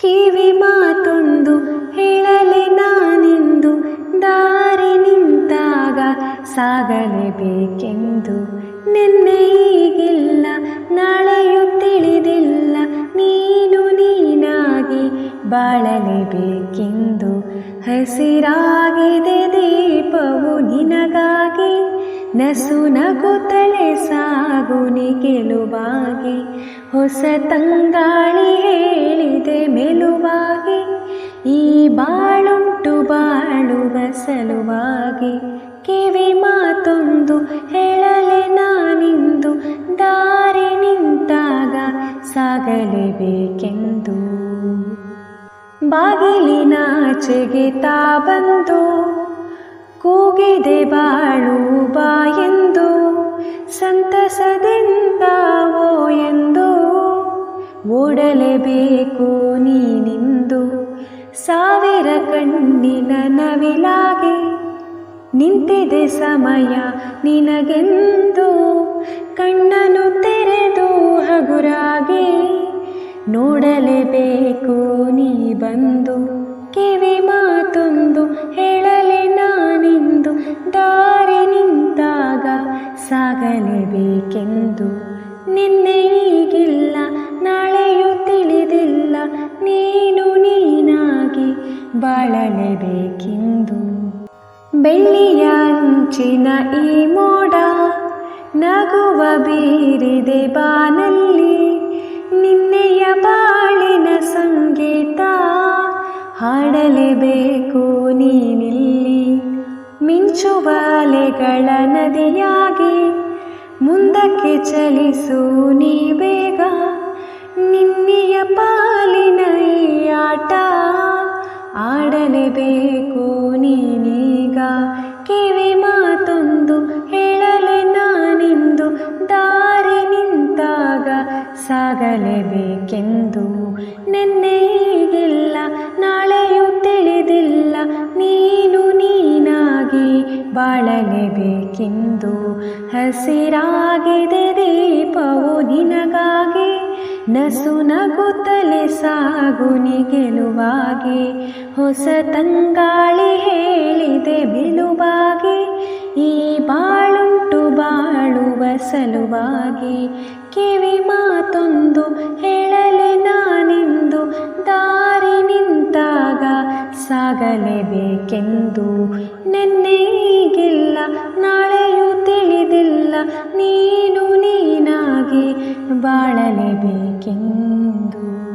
ಕಿವಿ ಮಾತೊಂದು ಹೇಳಲೆ ನಾನೆಂದು, ದಾರಿ ನಿಂತಾಗ ಸಾಗಲೇಬೇಕೆಂದು ನಿನ್ನೆ ಈಗಿಲ್ಲ, ನಾಳೆಯೂ ತಿಳಿದಿಲ್ಲ, ನೀನು ನೀನಾಗಿ ಬಾಳಲೇಬೇಕೆಂದು ಹಸಿರಾಗಿದೆ ದೀಪವು ನಿನಗಾಗಿ ನಸು ನಗುತ್ತಲೆ ಸಾಗುನಿ ಗೆಲುವಾಗಿ ಹೊಸ ತಂಗಾಳಿ ಹೇಳಿದೆ ಮೆಲುವಾಗಿ, ಈ ಬಾಳುಂಟು ಬಾಳುವ ಸಲುವಾಗಿ, ಕಿವಿ ಮಾತೊಂದು ಹೇಳಲೆ ನಾನಿಂದು, ದಾರಿ ನಿಂತಾಗ ಸಾಗಲೇಬೇಕೆಂದು ಬಾಗಿಲಿನಾಚೆಗೆ ತಾ ಬಂದು, ಕೂಗಿದೆ ಬಾಳು ಸಂತಸದಿಂದ ಓ ಎಂದು ಓಡಲೇಬೇಕು ನೀನಿಂದು. ಸಾವಿರ ಕಣ್ಣಿನ ನವಿಲಾಗಿ ನಿಂತಿದೆ ಸಮಯ ನಿನಗೆಂದು. ಕಣ್ಣನು ತೆರೆದು ಹಗುರಾಗಿ ನೋಡಲೇಬೇಕು ನೀ ಬಂದು ಕಿವಿ ಮಾತೊಂದು ಸಾಗಲೇಬೇಕೆಂದು ನಿನ್ನೆ ಈಗಿಲ್ಲ, ನಾಳೆಯೂ ತಿಳಿದಿಲ್ಲ, ನೀನು ನೀನಾಗಿ ಬಾಳಲೇಬೇಕೆಂದು. ಬೆಳ್ಳಿಯ ಅಂಚಿನ ಈ ಮೋಡ ನಗುವ ಬೀರಿದೆ ಬಾನಲ್ಲಿ, ನಿನ್ನೆಯ ಬಾಳಿನ ಸಂಗೀತ ಹಾಡಲೇಬೇಕು ನೀನಿಲ್ಲಿ. ಮಿಂಚುವಾಲೆಗಳ ನದಿಯಾಗಿ ಮುಂದಕ್ಕೆ ಚಲಿಸು ನೀ ಬೇಗ. ನಿನ್ನೆಯ ಪಾಲಿನ ಆಟ ಆಡಲೇಬೇಕು ನೀನೀಗ. ಕಿವಿ ಮಾತೊಂದು ಹೇಳಲೆ ನಾನಿಂದು. ದಾರಿ ನಿಂತಾಗ ಸಾಗಲೇಬೇಕೆಂದು. ನಿನ್ನೆ ಈಗಿಲ್ಲ ನಾಳೆಯೂ ಬಾಳಲೇಬೇಕೆಂದು ಹಸಿರಾಗಿದೆ ದೀಪವು ನಿನಗಾಗಿ. ನಸು ನಗುತ್ತಲೆ ಸಾಗುನಿ ಗೆಲುವಾಗಿ ಹೊಸ ತಂಗಾಳಿ ಹೇಳಿದೆ ಬಿಲುವಾಗಿ ಈ ಬಾಳುಂಟು ಬಾಳುವ ಸಲುವಾಗಿ ಕಿವಿ ಮಾತೊಂದು ಹೇಳಲೆ ಸಾಗಲೇಬೇಕೆಂದು ನಿನ್ನೆ ಈಗಿಲ್ಲ ನಾಳೆಯೂ ತಿಳಿದಿಲ್ಲ ನೀನು ನೀನಾಗಿ ಬಾಳಲೇಬೇಕೆಂದು.